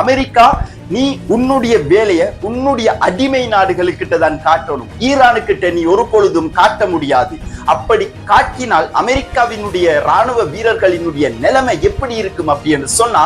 America நீ உன்னுடைய வேலைய உன்னுடைய அடிமை நாடுகளுக்கிட்ட தான் காட்டணும். ஈரானுக்கிட்ட நீ ஒரு பொழுதும் காட்ட முடியாது. அப்படி காட்டினால் அமெரிக்காவினுடைய ராணுவ வீரர்களினுடைய நிலைமை எப்படி இருக்கும் அப்படின்னு சொன்னா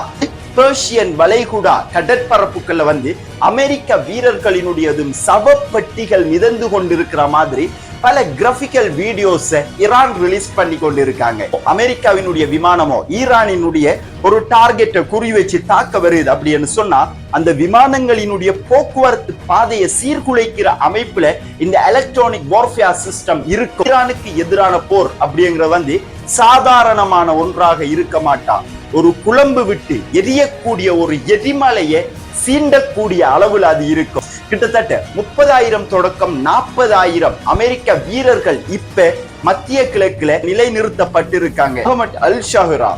பெர்ஷியன் வளைகுடா கடற்பரப்புக்குள்ள வந்து அமெரிக்க வீரர்களினுடையதும் சவப்பெட்டிகள் மிதந்து கொண்டிருக்கிற மாதிரி பல கிராபிக்கல் வீடியோஸ் ஈரான் ரிலீஸ் பண்ணி கொண்டிருக்காங்க. அமெரிக்காவினுடைய விமானமோ ஈரானினுடைய ஒரு டார்கெட்டை குறி வச்சு தாக்க வருது அப்படின்னு சொன்னா அந்த விமானங்களினுடைய போக்குவரத்து பாதையை சீர்குலைக்கிற அமைப்புல இந்த எலக்ட்ரானிக் வார்ஃபேர் சிஸ்டம் இருக்கும். ஈரானுக்கு எதிரான போர் அப்படிங்கிறது வந்து சாதாரணமான ஒன்றாக இருக்க மாட்டான் ஒரு குழம்பு விட்டு எரியக்கூடிய ஒரு எரிமலையை சீண்டக்கூடிய அளவில் அது இருக்கும். கிட்டத்தட்ட முப்பதாயிரம் தொடக்கம் நாற்பதாயிரம் அமெரிக்க வீரர்கள் இப்ப மத்திய கிழக்குல நிலைநிறுத்தப்பட்டிருக்காங்க. அகமட் அல் ஷஹரா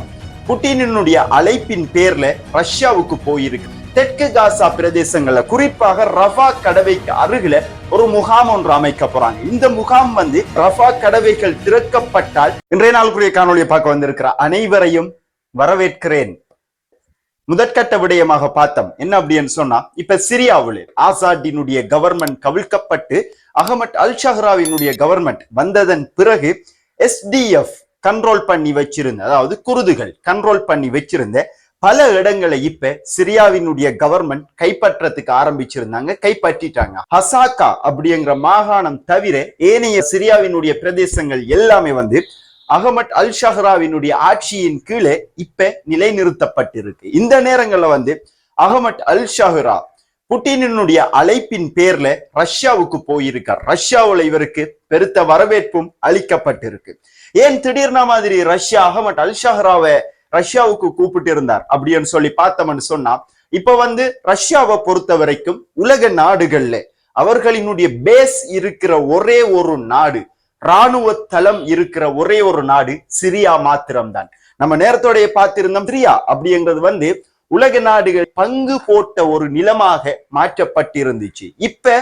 புட்டினுடைய அழைப்பின் பேர்ல ரஷ்யாவுக்கு போயிருக்கு. தெற்கு காசா பிரதேசங்கள்ல குறிப்பாக ரஃபா கடவைக்கு அருகில ஒரு முகாம் ஒன்று அமைக்க போறாங்க. இந்த முகாம் வந்து ரஃபா கடவைகள் திறக்கப்பட்டால் இன்றைய நாளுக்குரிய காணொலியை பார்க்க வந்திருக்கிற அனைவரையும் வரவேற்கிறேன். முதற்கட்ட விடயமாக பார்த்தோம். என்ன அப்படின்னு சொன்னா இப்ப சிரியாவில் ஆசாட்டினுடைய கவர்மெண்ட் கவிழ்க்கப்பட்டு அகமட் அல் ஷஹ்ராவினுடைய கவர்மெண்ட் வந்ததன் பிறகு எஸ்டிஎஃப் கண்ட்ரோல் பண்ணி வச்சிருந்த அதாவது குருதுகள் கண்ட்ரோல் பண்ணி வச்சிருந்த பல இடங்களை இப்ப சிரியாவினுடைய கவர்மெண்ட் கைப்பற்றத்துக்கு ஆரம்பிச்சிருந்தாங்க கைப்பற்றிட்டாங்க. ஹசாக்கா அப்படிங்கிற மாகாணம் தவிர ஏனைய சிரியாவினுடைய பிரதேசங்கள் எல்லாமே வந்து அகமட் அல் ஷஹ்ராவினுடைய ஆட்சியின் கீழே இப்ப நிலைநிறுத்தப்பட்டிருக்கு. இந்த நேரங்கள்ல வந்து அகமட் அல் ஷஹ்ரா புட்டினுடைய அழைப்பின் பேர்ல ரஷ்யாவுக்கு போயிருக்கார். ரஷ்யாவுல இவருக்கு பெருத்த வரவேற்பும் அளிக்கப்பட்டிருக்கு. ஏன் திடீர்னா மாதிரி ரஷ்யா அகமட் அல் ஷஹ்ராவை ரஷ்யாவுக்கு கூப்பிட்டு இருந்தார் அப்படின்னு சொல்லி பார்த்தோம்னு சொன்னா இப்ப வந்து ரஷ்யாவை பொறுத்த வரைக்கும் உலக நாடுகள்ல அவர்களினுடைய பேஸ் இருக்கிற ஒரே ஒரு நாடு ராணுவ தளம் இருக்கிற ஒரே ஒரு நாடு சிரியா மாத்திரம்தான். நம்ம நேரத்தோடைய பார்த்திருந்தோம் சிரியா. அப்படிங்கிறது வந்து உலக நாடுகள் பங்கு போட்ட ஒரு நிலமாக மாற்றப்பட்டிருந்துச்சு. இப்ப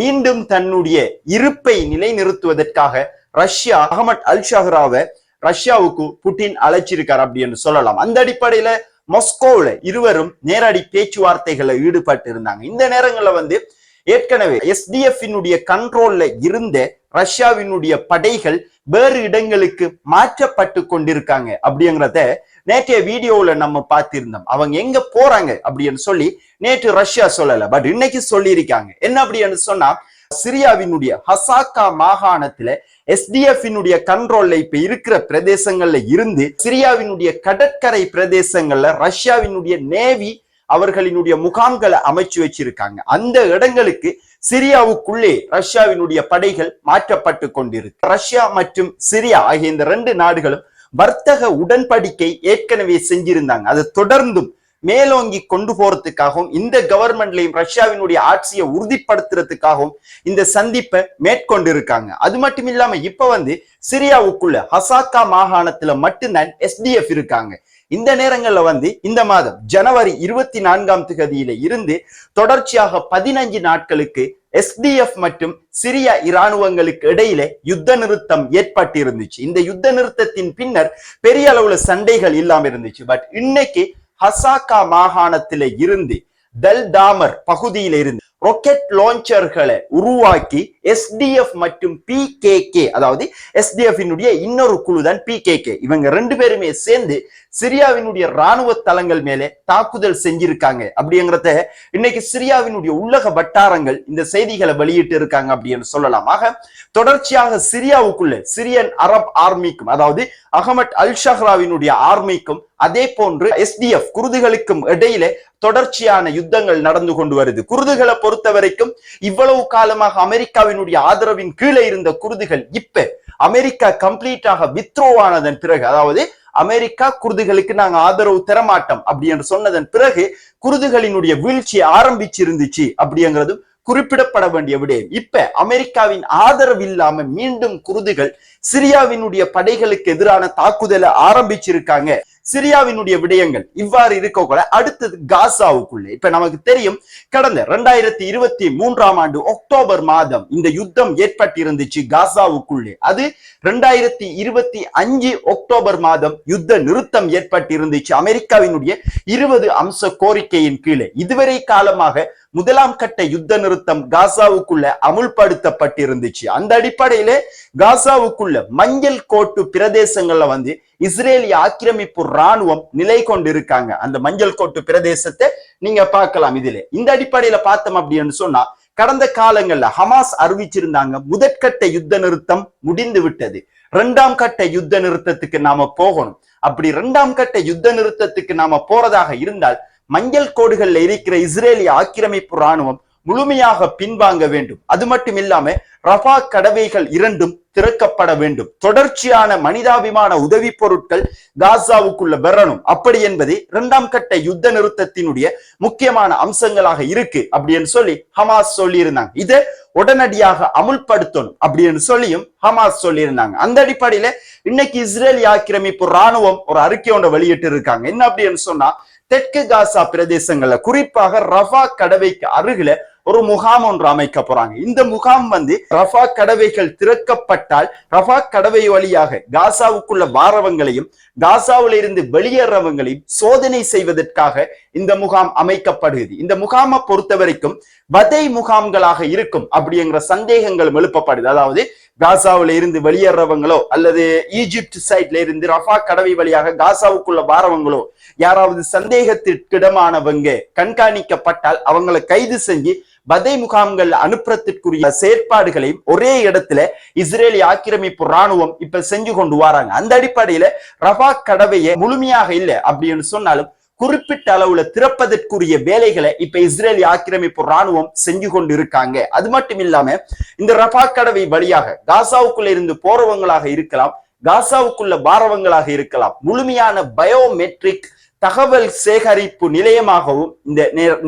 மீண்டும் தன்னுடைய இருப்பை நிலைநிறுத்துவதற்காக ரஷ்யா அகமட் அல் ஷஹ்ராவை ரஷ்யாவுக்கு புட்டின் அழைச்சிருக்கார் அப்படின்னு சொல்லலாம். அந்த அடிப்படையில மொஸ்கோவில் இருவரும் நேரடி பேச்சுவார்த்தைகளை ஈடுபட்டு இருந்தாங்க இந்த நேரங்களில் வந்து ஏற்கனவே எஸ்டிஎஃபினுடைய கண்ட்ரோல்ல இருந்த ரஷ்யாவினுடைய படைகள் வேறு இடங்களுக்கு மாற்றப்பட்டு கொண்டிருக்காங்க அப்படிங்கிறத நேற்றைய வீடியோல நம்ம பார்த்திருந்தோம். அவங்க எங்க போறாங்க அப்படின்னு சொல்லி நேற்று ரஷ்யா சொல்லல. பட் இன்னைக்கு சொல்லியிருக்காங்க. என்ன அப்படின்னு சொன்னா சிரியாவினுடைய ஹசாக்கா மாகாணத்துல எஸ்டிஎஃபினுடைய கண்ட்ரோல்ல இப்ப இருக்கிற பிரதேசங்கள்ல இருந்து சிரியாவினுடைய கடற்கரை பிரதேசங்கள்ல ரஷ்யாவினுடைய நேவி அவர்களினுடைய முகாம்களை அமைச்சு வச்சிருக்காங்க. அந்த இடங்களுக்கு சிரியாவுக்குள்ளே ரஷ்யாவினுடைய படைகள் மாற்றப்பட்டு கொண்டிருக்கு. ரஷ்யா மற்றும் சிரியா ஆகிய இந்த ரெண்டு நாடுகளும் வர்த்தக உடன்படிக்கை ஏற்கனவே செஞ்சிருந்தாங்க. அது தொடர்ந்தும் மேலோங்கி கொண்டு போறதுக்காகவும் இந்த கவர்மெண்ட்லையும் ரஷ்யாவினுடைய ஆட்சியை உறுதிப்படுத்துறதுக்காகவும் இந்த சந்திப்பை மேற்கொண்டிருக்காங்க. அது மட்டும் இல்லாம இப்ப வந்து சிரியாவுக்குள்ள ஹசாக்கா மாகாணத்துல மட்டும்தான் எஸ்டிஎஃப் இருக்காங்க. இந்த நேரங்கள்ல வந்து இந்த மாதம் ஜனவரி இருபத்தி நான்காம் திகதியில இருந்து தொடர்ச்சியாக பதினஞ்சு நாட்களுக்கு எஸ்டிஎஃப் மற்றும் சிரிய இராணுவங்களுக்கு இடையில யுத்த நிறுத்தம் ஏற்பட்டு இருந்துச்சு. இந்த யுத்த நிறுத்தத்தின் பின்னர் பெரிய அளவுல சண்டைகள் இல்லாம இருந்துச்சு. பட் இன்னைக்கு ஹசாக்கா மாகாணத்தில இருந்து தல் தாமர் பகுதியில இருந்து ராக்கெட் லான்ச்சர்களை உருவாக்கி எஸ்டிஎஃப் மற்றும் பி கே கே அதாவது எஸ்டிஎஃபினுடைய இன்னொரு குழு தான் பி கே கே இவங்க ரெண்டு பேருமே சேர்ந்து சிரியாவினுடைய ராணுவ தளங்கள் மேலே தாக்குதல் செஞ்சிருக்காங்க. அப்படிங்கிறத இன்னைக்கு சிரியாவினுடைய உள்ளக வட்டாரங்கள் இந்த செய்திகளை வெளியிட்டு இருக்காங்க அப்படின்னு சொல்லலாம். ஆக தொடர்ச்சியாக சிரியாவுக்குள்ள சிரியன் அரப் ஆர்மிக்கும் அதாவது அகமட் அல் ஷஹ்ராவினுடைய ஆர்மிக்கும் அதே போன்று எஸ்டிஎஃப் குருதுகளுக்கும் இடையில தொடர்ச்சியான யுத்தங்கள் நடந்து கொண்டு வருது. குருதுகளை பொறுத்த வரைக்கும் இவ்வளவு காலமாக அமெரிக்காவினுடைய ஆதரவின் கீழே இருந்த குருதுகள் இப்ப அமெரிக்கா கம்ப்ளீட்டாக வித்ரோ ஆனதன் பிறகு அதாவது அமெரிக்கா குருதுகளுக்கு நாங்க ஆதரவு தரமாட்டோம் அப்படி என்று சொன்னதன் பிறகு குருதுகளினுடைய வீழ்ச்சி ஆரம்பிச்சிருந்துச்சு அப்படிங்கிறதும் குறிப்பிடப்பட வேண்டிய விடயம். இப்ப அமெரிக்காவின் ஆதரவு இல்லாம மீண்டும் குருதுகள் சிரியாவினுடைய படைகளுக்கு எதிரான தாக்குதலை ஆரம்பிச்சிருக்காங்க. சிரியாவினுடைய விடயங்கள் இவ்வாறு இருக்கக்கூட அடுத்தது காசாவுக்குள்ளே. இப்ப நமக்கு தெரியும் கடந்த இரண்டாயிரத்தி இருபத்தி மூன்றாம் ஆண்டு அக்டோபர் மாதம் இந்த யுத்தம் ஏற்பட்டிருந்துச்சு காசாவுக்குள்ளே. அது ரெண்டாயிரத்தி இருபத்தி அஞ்சு அக்டோபர் மாதம் யுத்த நிறுத்தம் ஏற்பட்டிருந்துச்சு அமெரிக்காவினுடைய இருபது அம்ச கோரிக்கையின் கீழே. இதுவரை காலமாக முதலாம் கட்ட யுத்த நிறுத்தம் காசாவுக்குள்ள அமுல்படுத்தப்பட்டிருந்துச்சு. அந்த அடிப்படையிலே காசாவுக்குள்ள மஞ்சள் கோட்டு பிரதேசங்கள்ல வந்து இஸ்ரேலிய ஆக்கிரமிப்பு ராணுவம் நிலை கொண்டு இருக்காங்க அந்த மஞ்சள் கோட்டு பிரதேசத்தை நீங்க பார்க்கலாம் இதுல. இந்த அடிப்படையில பார்த்தோம் அப்படின்னு சொன்னா கடந்த காலங்கள்ல ஹமாஸ் அறிவிச்சிருந்தாங்க முதற்கட்ட யுத்த நிறுத்தம் முடிந்து விட்டது. இரண்டாம் கட்ட யுத்த நிறுத்தத்துக்கு நாம போகணும். அப்படி இரண்டாம் கட்ட யுத்த நிறுத்தத்துக்கு நாம போறதாக இருந்தால் மஞ்சள் கோடுகள்ல இருக்கிற இஸ்ரேலிய ஆக்கிரமிப்பு ராணுவம் முழுமையாக பின்வாங்க வேண்டும். அது மட்டும் இல்லாம ரஃபா கடவைகள் இரண்டும் திறக்கப்பட வேண்டும். தொடர்ச்சியான மனிதாபிமான உதவி பொருட்கள் காசாவுக்குள்ள வரணும் அப்படி என்பது இரண்டாம் கட்ட யுத்த நிறுத்தத்தினுடைய முக்கியமான அம்சங்களாக இருக்கு அப்படின்னு சொல்லி ஹமாஸ் சொல்லி இருந்தாங்க இதை உடனடியாக அமுல்படுத்தணும் அப்படின்னு சொல்லியும் ஹமாஸ் சொல்லியிருந்தாங்க. அந்த அடிப்படையில இன்னைக்கு இஸ்ரேல் ஆக்கிரமிப்பு ராணுவம் ஒரு அறிக்கை ஒன்று வெளியிட்டு இருக்காங்க என்ன அப்படின்னு சொன்னா தெற்கு காசா பிரதேசங்கள்ல குறிப்பாக ரஃபா கடவைக்கு அருகில ஒரு முகாம் ஒன்று அமைக்க போறாங்க. இந்த முகாம் வந்து ரஃபா கடவைகள் திறக்கப்பட்டால் ரஃபா கடவை வழியாக காசாவுக்குள்ள வாரவங்களையும் காசாவில இருந்து வெளியேறவங்களையும் சோதனை செய்வதற்காக இந்த முகாம் அமைக்கப்படுகிறது. இந்த முகாமை பொறுத்த வரைக்கும் வதை முகாம்களாக இருக்கும் அப்படிங்கிற சந்தேகங்கள் எழுப்பப்படுது. அதாவது காசாவில இருந்து வெளியேறவங்களோ அல்லது ஈஜிப்ட் சைட்ல இருந்து ரஃபா கடவை வழியாக காசாவுக்குள்ள வாரவங்களோ யாராவது சந்தேகத்திற்கிடமானவங்க கண்காணிக்கப்பட்டால் அவங்களை கைது செஞ்சு பதை முகாம்கள் அனுப்புறத்திற்குரிய செயற்பாடுகளையும் ஒரே இடத்துல இஸ்ரேலி ஆக்கிரமிப்பு ராணுவம் இப்ப செஞ்சு கொண்டு வராங்க. அந்த அடிப்படையில ரஃபா கடவையை முழுமையாக இல்லை அப்படின்னு சொன்னாலும் குறிப்பிட்ட அளவுல திறப்பதற்குரிய வேலைகளை இப்ப இஸ்ரேலி ஆக்கிரமிப்பு ராணுவம் செஞ்சு கொண்டு இருக்காங்க அது மட்டும் இல்லாம இந்த ரபா கடவை வழியாக காசாவுக்குள்ள இருந்து போறவங்களாக இருக்கலாம் காசாவுக்குள்ள பாரவங்களாக இருக்கலாம். முழுமையான பயோமெட்ரிக் தகவல் சேகரிப்பு நிலையமாகவும் இந்த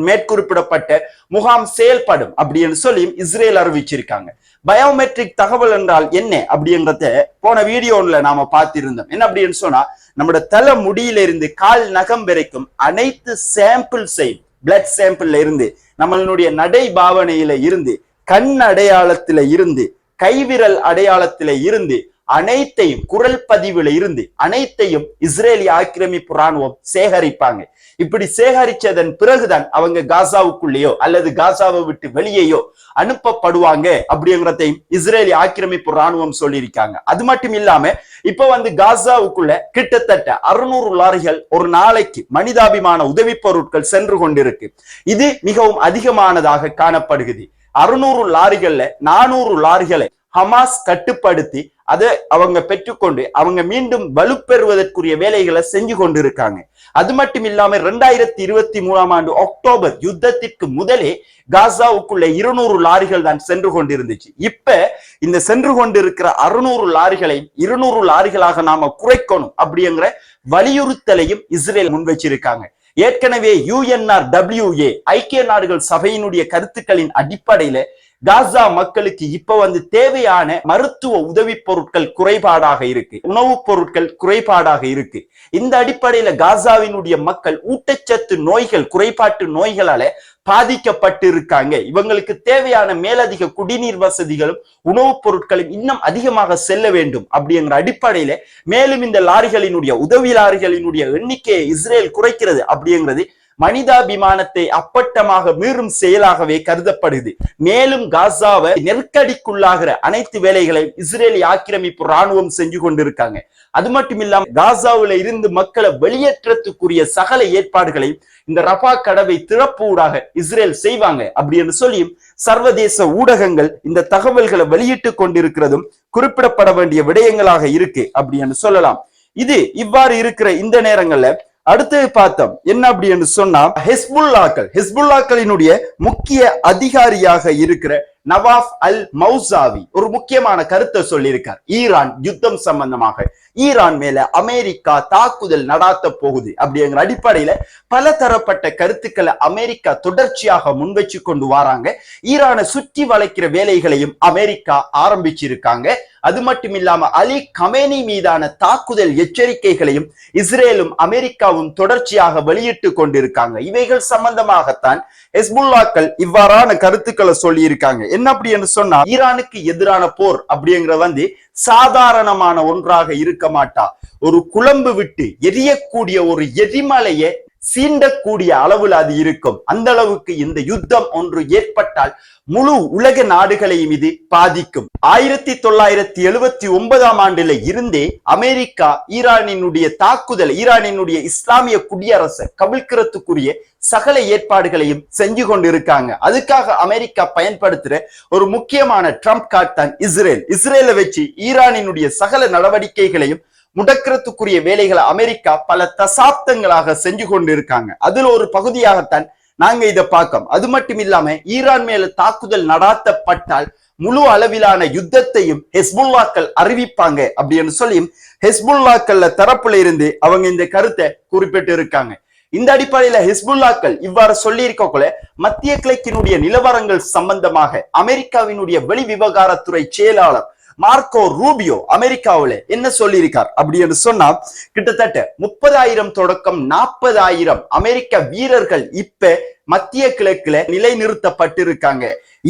மேற்குறிப்பிடப்பட்ட முகாம் செயல்படும் அப்படின்னு சொல்லி இஸ்ரேல் அறிவிச்சிருக்காங்க. பயோமெட்ரிக் தகவல் என்றால் என்ன அப்படின்றத போன வீடியோல நாம பார்த்திருந்தோம். என்ன அப்படின்னு சொன்னா நம்மளோட தலை முடியிலிருந்து கால் நகம் வரைக்கும் அனைத்து சாம்பிள்ஸையும் பிளட் சாம்பிள்ல இருந்து நம்மளுடைய நடை பாவனையில இருந்து கண் அடையாளத்தில இருந்து கைவிரல் அடையாளத்தில இருந்து அனைத்தையும் குரல் பதிவுல இருந்து அனைத்தையும் இஸ்ரேலி ஆக்கிரமிப்பு ராணுவம் சேகரிப்பாங்க. இப்படி சேகரிச்சதன் பிறகுதான் அவங்க காசாவுக்குள்ளேயோ அல்லது காசாவை விட்டு வெளியேயோ அனுப்பப்படுவாங்க அப்படிங்கிறதையும் இஸ்ரேலி ஆக்கிரமிப்பு ராணுவம் சொல்லியிருக்காங்க. அது மட்டும் இல்லாம இப்ப வந்து காசாவுக்குள்ள கிட்டத்தட்ட அறுநூறு லாரிகள் ஒரு நாளைக்கு மனிதாபிமான உதவி பொருட்கள் சென்று கொண்டிருக்கு. இது மிகவும் அதிகமானதாக காணப்படுகிறது. அறுநூறு லாரிகள்ல நானூறு லாரிகளை ஹமாஸ் கட்டுப்படுத்தி அதை அவங்க பெற்றுக்கொண்டு அவங்க மீண்டும் வலுப்பெறுவதற்குரிய வேலைகளை செஞ்சு கொண்டு இருக்காங்க அது மட்டும் இல்லாம ரெண்டாயிரத்தி இருபத்தி மூணாம் ஆண்டு அக்டோபர் யுத்தத்திற்கு முதலே காசாவுக்குள்ள இருநூறு லாரிகள் தான் சென்று கொண்டிருந்துச்சு. இப்ப இந்த சென்று கொண்டிருக்கிற அறுநூறு லாரிகளை இருநூறு லாரிகளாக நாம குறைக்கணும் அப்படிங்கிற வலியுறுத்தலையும் இஸ்ரேல் முன் வச்சிருக்காங்க. ஏற்கனவே யூஎன்ஆர் டபிள்யூஏ ஐக்கிய நாடுகள் சபையினுடைய கருத்துக்களின் அடிப்படையில காசா மக்களுக்கு இப்ப வந்து தேவையான மருத்துவ உதவி பொருட்கள் குறைபாடாக இருக்கு. உணவுப் பொருட்கள் குறைபாடாக இருக்கு. இந்த அடிப்படையில காசாவினுடைய மக்கள் ஊட்டச்சத்து நோய்கள் குறைபாட்டு நோய்களால பாதிக்கப்பட்டு இருக்காங்க இவங்களுக்கு தேவையான மேலதிக குடிநீர் வசதிகளும் உணவுப் பொருட்களும் இன்னும் அதிகமாக செல்ல வேண்டும் அப்படிங்கிற அடிப்படையில மேலும் இந்த லாரிகளினுடைய உதவி லாரிகளினுடைய எண்ணிக்கையை இஸ்ரேல் குறைக்கிறது அப்படிங்கிறது மனிதாபிமானத்தை அப்பட்டமாக மீறும் செயலாகவே கருதப்படுது. மேலும் காசாவை நெருக்கடிக்குள்ளாகிற அனைத்து வேலைகளையும் இஸ்ரேலி ஆக்கிரமிப்பு ராணுவம் செஞ்சு கொண்டிருக்காங்க. அது மட்டும் இல்லாம காசாவில இருந்து மக்களை வெளியேற்றத்துக்குரிய சகல ஏற்பாடுகளையும் இந்த ரபா கடவை திறப்பு ஊடாக இஸ்ரேல் செய்வாங்க அப்படின்னு சொல்லியும் சர்வதேச ஊடகங்கள் இந்த தகவல்களை வெளியிட்டு கொண்டிருக்கிறதும் குறிப்பிடப்பட வேண்டிய விடயங்களாக இருக்கு அப்படின்னு சொல்லலாம். இது இவ்வாறு இருக்கிற இந்த நேரங்கள்ல அடுத்தது பார்த்தோம் என்ன அப்படி என்று சொன்னா ஹெஸ்புல்லாக்கள் ஹெஸ்புல்லாக்களினுடைய முக்கிய அதிகாரியாக இருக்கிற நவாப் அல் மௌசாவி ஒரு முக்கியமான கருத்தை சொல்லியிருக்கார். ஈரான் யுத்தம் சம்பந்தமாக. ஈரான் மேல அமெரிக்கா தாக்குதல் நடாத்த போகுது அப்படிங்கிற அடிப்படையில பல தரப்பட்ட கருத்துக்களை அமெரிக்கா தொடர்ச்சியாக முன்வச்சு கொண்டு வராங்க. ஈரானை சுற்றி வளைக்கிற வேலைகளையும் அமெரிக்கா ஆரம்பிச்சிருக்காங்க. அது மட்டும் இல்லாம அலி கமேனி மீதான தாக்குதல் எச்சரிக்கைகளையும் இஸ்ரேலும் அமெரிக்காவும் தொடர்ச்சியாக வெளியிட்டு கொண்டிருக்காங்க. இவைகள் சம்பந்தமாகத்தான் ஹெஸ்புல்லாக்கள் இவ்வாறான கருத்துக்களை சொல்லி இருக்காங்க என்ன அப்படி என்று சொன்னா ஈரானுக்கு எதிரான போர் அப்படிங்கிற வந்து சாதாரணமான ஒன்றாக இருக்க மாட்டா. ஒரு குழம்பு விட்டு எரியக்கூடிய ஒரு எரிமலையை சீண்டக்கூடிய அளவில் அது இருக்கும். அந்த அளவுக்கு இந்த யுத்தம் ஒன்று ஏற்பட்டால் முழு உலக நாடுகளையும் இது பாதிக்கும். ஆயிரத்தி தொள்ளாயிரத்தி எழுபத்தி ஒன்பதாம் ஆண்டுல இருந்தே அமெரிக்கா ஈரானினுடைய தாக்குதல் ஈரானினுடைய இஸ்லாமிய குடியரசை கவிழ்க்கிறதுக்குரிய சகல ஏற்பாடுகளையும் செஞ்சு கொண்டிருக்காங்க. அதுக்காக அமெரிக்கா பயன்படுத்துற ஒரு முக்கியமான ட்ரம்ப் கார்டு தான் இஸ்ரேல். இஸ்ரேலை வச்சு ஈரானினுடைய சகல நடவடிக்கைகளையும் முடக்கிறதுக்குரிய வேலைகளை அமெரிக்கா பல தசாப்தங்களாக செஞ்சு கொண்டு இருக்காங்க அதுல ஒரு பகுதியாகத்தான் நாங்க இதை பார்க்கோம். அது மட்டும் இல்லாம ஈரான் மேல தாக்குதல் நடாத்தப்பட்டால் முழு அளவிலான யுத்தத்தையும் ஹெஸ்புல்லாக்கள் அறிவிப்பாங்க அப்படின்னு சொல்லி ஹெஸ்புல்லாக்கள்ல தரப்புல இருந்து அவங்க இந்த கருத்தை குறிப்பிட்டு இருக்காங்க இந்த அடிப்படையில ஹிஸ்புல்லாக்கள் இவ்வாறு சொல்லி இருக்கக்குள்ள மத்திய கிழக்கினுடைய நிலவரங்கள் சம்பந்தமாக அமெரிக்காவினுடைய வெளி விவகாரத்துறை செயலாளர் மார்க்கோ ரூபியோ அமெரிக்காவில என்ன சொல்லியிருக்கார் அப்படி என்று சொன்னா கிட்டத்தட்ட முப்பதாயிரம் தொடக்கம் நாற்பதாயிரம் அமெரிக்க வீரர்கள் இப்ப மத்திய கிழக்குல நிலைநிறுத்தப்பட்டிருக்காங்க.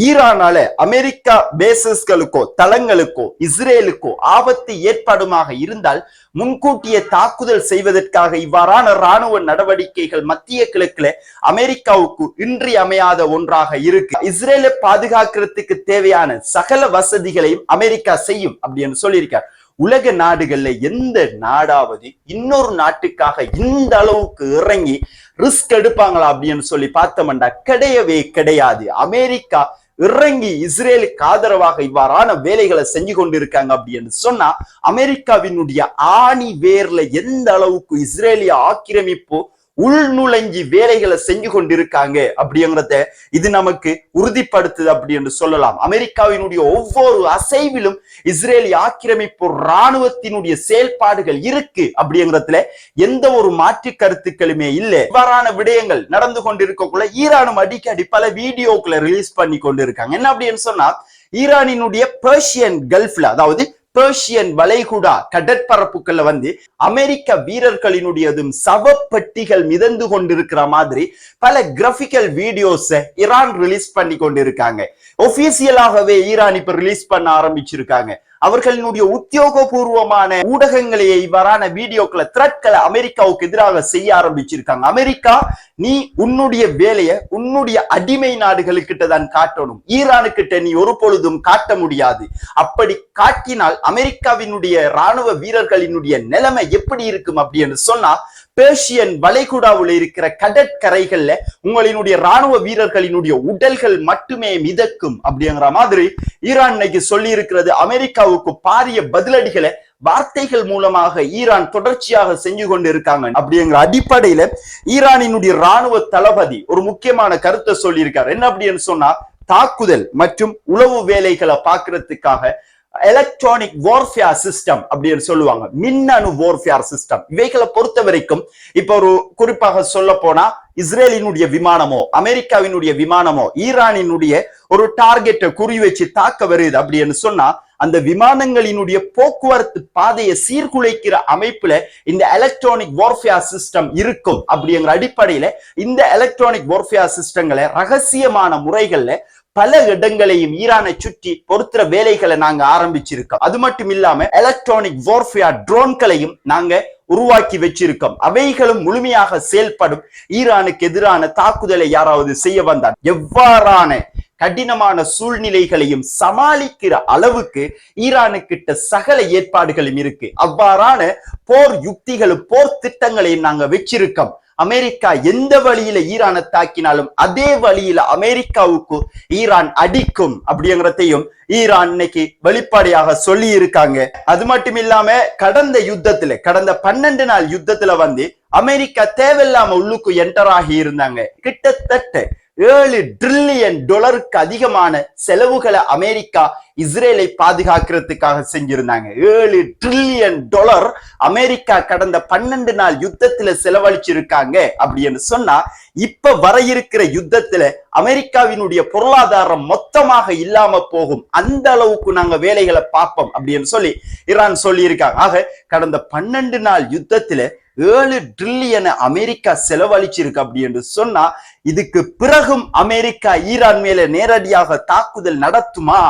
ஈரானால அமெரிக்கா பேசஸ்களுக்கோ தளங்களுக்கோ இஸ்ரேலுக்கோ ஆபத்து ஏற்படுமாக இருந்தால் முன்கூட்டிய தாக்குதல் செய்வதற்காக இவ்வாறான ராணுவ நடவடிக்கைகள் மத்திய கிழக்குல அமெரிக்காவுக்கு இன்றியமையாத ஒன்றாக இருக்கு. இஸ்ரேலை பாதுகாக்கிறதுக்கு தேவையான சகல வசதிகளையும் அமெரிக்கா செய்யும் அப்படின்னு சொல்லியிருக்கார். உலக நாடுகள்ல எந்த நாடாவது இன்னொரு நாட்டுக்காக இந்த அளவுக்கு இறங்கி ரிஸ்க் எடுப்பாங்களா அப்படின்னு சொல்லி பார்த்தோம்டா கிடையவே கிடையாது. அமெரிக்கா இறங்கி இஸ்ரேலுக்கு ஆதரவாக இவ்வாறான வேலைகளை செஞ்சு கொண்டிருக்காங்க அப்படின்னு சொன்னா அமெரிக்காவினுடைய ஆணி வேர்ல எந்த அளவுக்கு இஸ்ரேலிய ஆக்கிரமிப்பு உள்நுழைஞ்சி வேலைகளை செஞ்சு கொண்டிருக்காங்க அப்படிங்கிறத இது நமக்கு உறுதிப்படுத்துது அப்படி என்று சொல்லலாம். அமெரிக்காவினுடைய ஒவ்வொரு அசைவிலும் இஸ்ரேலி ஆக்கிரமிப்பு ராணுவத்தினுடைய செயல்பாடுகள் இருக்கு அப்படிங்கிறதுல எந்த ஒரு மாற்று கருத்துக்களுமே இல்லை. இவ்வாறான விடயங்கள் நடந்து கொண்டிருக்கக்குள்ள ஈரானும் அடிக்கடி பல வீடியோக்களை ரிலீஸ் பண்ணி கொண்டிருக்காங்க. என்ன அப்படின்னு சொன்னா ஈரானினுடைய பெர்ஷியன் கல்ஃப்ல அதாவது பேர்ஷியன் வளைகுடா கடற்பரப்புகள்ல வந்து அமெரிக்க வீரர்களினுடையதும் சவப்பட்டிகள் மிதந்து கொண்டிருக்கிற மாதிரி பல கிராபிக்கல் வீடியோஸ் ஈரான் ரிலீஸ் பண்ணி கொண்டிருக்காங்க. ஒபிசியலாகவே ஈரான் இப்ப ரிலீஸ் பண்ண ஆரம்பிச்சிருக்காங்க. அவர்களினுடைய உத்தியோகபூர்வமான ஊடகங்களையே இவ்வாறான வீடியோக்களை த்ரெட்களை அமெரிக்காவுக்கு எதிராக செய்ய ஆரம்பிச்சிருக்காங்க. அமெரிக்கா நீ உன்னுடைய வேலையை உன்னுடைய அடிமை நாடுகளுக்கிட்ட தான் காட்டணும். ஈரானுக்கிட்ட நீ ஒரு பொழுதும் காட்ட முடியாது. அப்படி காட்டினால் அமெரிக்காவினுடைய ராணுவ வீரர்களினுடைய நிலைமை எப்படி இருக்கும் அப்படின்னு சொன்னா பேர்ஷியன் வளைகுடாவில் இருக்கிற கடற்கரைகள்ல உங்களினுடைய ராணுவ வீரர்களினுடைய உடல்கள் மட்டுமே மிதக்கும் அப்படிங்கிற மாதிரி ஈரான் இன்னைக்கு சொல்லி இருக்கிறது அமெரிக்காவுக்கு பாரிய பதிலடிகளை வார்த்தைகள் மூலமாக ஈரான் தொடர்ச்சியாக செஞ்சு கொண்டு இருக்காங்க அப்படிங்கிற அடிப்படையில ஈரானினுடைய ராணுவ தளபதி ஒரு முக்கியமான கருத்தை சொல்லியிருக்காரு. என்ன அப்படின்னு சொன்னா தாக்குதல் மற்றும் உளவு வேலைகளை பாக்குறதுக்காக எலக்ட்ரானிக் வார்ஃபேர் சிஸ்டம் அப்படின்னு சொல்லுவாங்க. மின்னணு வார்ஃபேர் சிஸ்டம் இவைகளை பொறுத்த வரைக்கும் இப்ப ஒரு குறிப்பாக சொல்ல போனா இஸ்ரேலினுடைய விமானமோ அமெரிக்காவினுடைய விமானமோ ஈரானினுடைய ஒரு டார்கெட்டை குறி வச்சு தாக்க வருது அப்படின்னு சொன்னா அந்த விமானங்களினுடைய போக்குவரத்து பாதையை சீர்குலைக்கிற அமைப்புல இந்த எலக்ட்ரானிக் வார்ஃபேர் சிஸ்டம் இருக்கும் அப்படிங்கிற அடிப்படையில இந்த எலக்ட்ரானிக் வார்ஃபேர் சிஸ்டங்களை ரகசியமான முறைகள்ல பல இடங்களையும் ஈரானை சுற்றி பொருத்துற வேலைகளை நாங்க ஆரம்பிச்சிருக்கோம். அது மட்டும் இல்லாம எலக்ட்ரானிக் வார்ஃபியர் ட்ரோன்களையும் நாங்க உருவாக்கி வச்சிருக்கோம். அவைகளும் முழுமையாக செயல்படும் ஈரானுக்கு எதிரான தாக்குதலை யாராவது செய்ய வந்தார் எவ்வாறான கடினமான சூழ்நிலைகளையும் சமாளிக்கிற அளவுக்கு ஈரானுக்கிட்ட சகல ஏற்பாடுகளும் இருக்கு. அவ்வாறான போர் யுக்திகளும் போர் திட்டங்களையும் நாங்க வச்சிருக்கோம். அமெரிக்கா எந்த வழியில ஈரானை தாக்கினாலும் அதே வழியில அமெரிக்காவுக்கு ஈரான் அடிக்கும் அப்படிங்கிறதையும் ஈரான் இன்னைக்கு வெளிப்படையாக சொல்லி இருக்காங்க அது மட்டும் இல்லாம கடந்த யுத்தத்துல கடந்த பன்னெண்டு நாள் யுத்தத்துல வந்து அமெரிக்கா தேவையில்லாம உள்ளுக்கு என்டர் ஆகி இருந்தாங்க. கிட்டத்தட்ட ஏழு ட்ரில்லியன் டாலருக்கு அதிகமான செலவுகளை அமெரிக்கா இஸ்ரேலை பாதுகாக்கிறதுக்காக செஞ்சிருந்தாங்க. ஏழு ட்ரில்லியன் டாலர் அமெரிக்கா கடந்த பன்னெண்டு நாள் யுத்தத்துல செலவழிச்சிருக்காங்க அப்படின்னு சொன்னா இப்ப வர இருக்கிற யுத்தத்துல அமெரிக்காவினுடைய பொருளாதாரம் மொத்தமாக இல்லாம போகும். அந்த அளவுக்கு நாங்க வேலைகளை பார்ப்போம் அப்படின்னு சொல்லி ஈரான் சொல்லி இருக்காங்க ஆக கடந்த பன்னெண்டு நாள் யுத்தத்துல ஏழு ட்ரில்லியனை அமெரிக்கா செலவழிச்சிருக்கு அப்படி என்று சொன்னா இதுக்கு பிறகும் அமெரிக்கா ஈரான் மேல நேரடியாக தாக்குதல் நடத்துமா?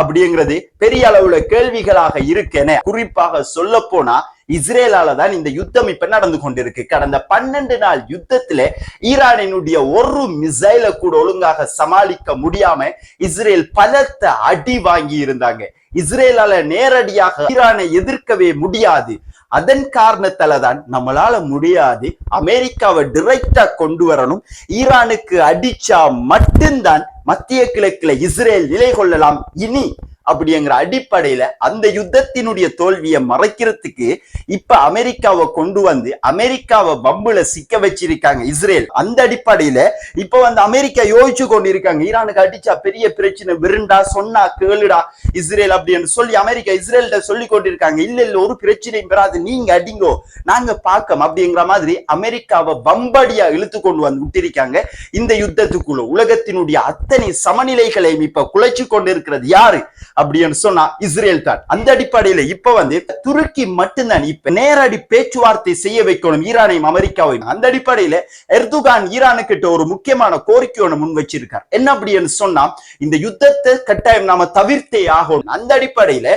அப்படிங்கிறது பெரிய அளவுல கேள்விகளாக இருக்கேன. குறிப்பாக சொல்ல போனா இஸ்ரேலால தான் இந்த யுத்தம் இப்ப நடந்து கொண்டிருக்கு. கடந்த பன்னெண்டு நாள் யுத்தத்துல ஈரானினுடைய ஒரு மிசைல கூட ஒழுங்காக சமாளிக்க முடியாம இஸ்ரேல் பலத்த அடி வாங்கி இருந்தாங்க. இஸ்ரேலால நேரடியாக ஈரானை எதிர்க்கவே முடியாது. அதன் காரணத்தால தான் நம்மளால முடியாது அமெரிக்காவை டிரெக்டா கொண்டு வரணும். ஈரானுக்கு அடிச்சா மட்டும்தான் மத்திய கிழக்குல இஸ்ரேல் நிலை கொள்ளலாம் இனி அப்படிங்கிற அடிப்படையில அந்த யுத்தத்தினுடைய தோல்வியை மறைக்கிறதுக்கு இப்ப அமெரிக்காவை கொண்டு வந்து அமெரிக்காவை பம்புல சிக்க வச்சிருக்காங்க இஸ்ரேல். அந்த அடிப்படையில இப்ப வந்து அமெரிக்கா யோசிச்சு கொண்டு இருக்காங்க ஈரானுக்கு அடிச்சா பெரிய பிரச்சனை விருண்டா சொன்னா கேளுடா இஸ்ரேல் அப்படின்னு சொல்லி அமெரிக்கா இஸ்ரேல்கிட்ட சொல்லி கொண்டிருக்காங்க. இல்ல இல்ல ஒரு பிரச்சனையும் பெறாது நீங்க அடிங்கோ நாங்க பாக்கம் அப்படிங்கிற மாதிரி அமெரிக்காவை பம்படியா இழுத்து கொண்டு வந்து விட்டிருக்காங்க இந்த யுத்தத்துக்குள்ள. உலகத்தினுடைய அத்தனை சமநிலைகளையும் இப்ப குலைச்சு கொண்டிருக்கிறது யாரு? அப்படின்னு சொன்னா இஸ்ரேல் தான். அந்த அடிப்படையில இப்ப வந்து துருக்கி மட்டும்தான் இப்ப நேரடி பேச்சுவார்த்தை செய்ய வைக்கணும் ஈரானையும் அமெரிக்காவையும். அந்த அடிப்படையில எர்துகான் ஈரானுக்கிட்ட ஒரு முக்கியமான கோரிக்கை ஒண்ணு முன் வச்சிருக்கார். என்ன அப்படின்னு சொன்னா இந்த யுத்தத்தை கட்டாயம் நாம தவிர்த்தே ஆகணும். அந்த அடிப்படையில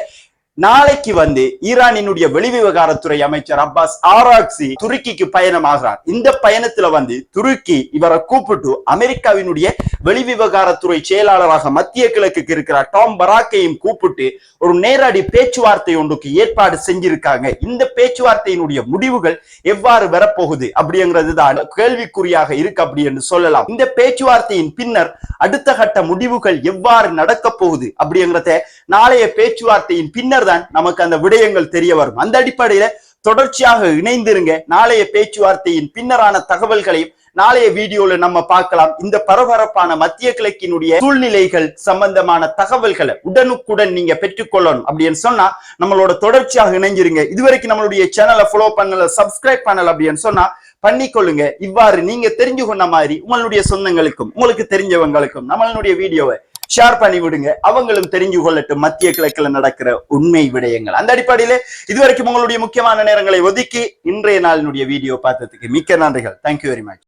நாளைக்கு வந்து ஈரானினுடைய வெளிவிவகாரத்துறை அமைச்சர் அப்பாஸ் ஆராக்சி துருக்கிக்கு பயணமாகிறார். இந்த பயணத்துல வந்து துருக்கி இவரை கூப்பிட்டு அமெரிக்காவினுடைய வெளிவிவகாரத்துறை செயலாளராக மத்திய கிழக்குக்கு இருக்கிற டாம் பராக்கையும் கூப்பிட்டு ஒரு நேரடி பேச்சுவார்த்தை ஒன்றுக்கு ஏற்பாடு செஞ்சிருக்காங்க. இந்த பேச்சுவார்த்தையினுடைய முடிவுகள் எவ்வாறு வரப்போகுது அப்படிங்கிறது தான் கேள்விக்குறியாக இருக்கு அப்படி என்று சொல்லலாம். இந்த பேச்சுவார்த்தையின் பின்னர் அடுத்த கட்ட முடிவுகள் எவ்வாறு நடக்க போகுது அப்படிங்கிறத நாளைய பேச்சுவார்த்தையின் பின்னர் அப்பதான் நமக்கு அந்த விடயங்கள் தெரிய வரும். அந்த அடிப்படையில தொடர்ச்சியாக இணைந்திருங்க. நாளைய பேச்சுவார்த்தையின் பின்னரான தகவல்களையும் நாளைய வீடியோல நம்ம பார்க்கலாம். இந்த பரபரப்பான மத்திய கிழக்கினுடைய சூழ்நிலைகள் சம்பந்தமான தகவல்களை உடனுக்குடன் நீங்க பெற்றுக்கொள்ளணும் அப்படின்னு சொன்னா நம்மளோட தொடர்ச்சியாக இணைஞ்சிருங்க. இதுவரைக்கும் நம்மளுடைய சேனலை ஃபாலோ பண்ணல சப்ஸ்கிரைப் பண்ணல அப்படின்னு சொன்னா பண்ணிக்கொள்ளுங்க. இவ்வாறு நீங்க தெரிஞ்சு கொண்ட மாதிரி உங்களுடைய சொந்தங்களுக்கும் உங்களுக்கு தெரிஞ்சவங்களுக்கும் நம்மளுடைய வீடியோவை ஷேர் பண்ணி விடுங்க. அவங்களும் தெரிஞ்சு கொள்ளட்டும். மத்திய கிழக்குல நடக்கிற உண்மை விடயங்கள். அந்த அடிப்படையில இதுவரைக்கும் உங்களுடைய முக்கியமான நேரங்களை ஒதுக்கி இன்றைய நாளினுடைய வீடியோ பார்த்ததுக்கு மிக்க நன்றிகள். Thank you very much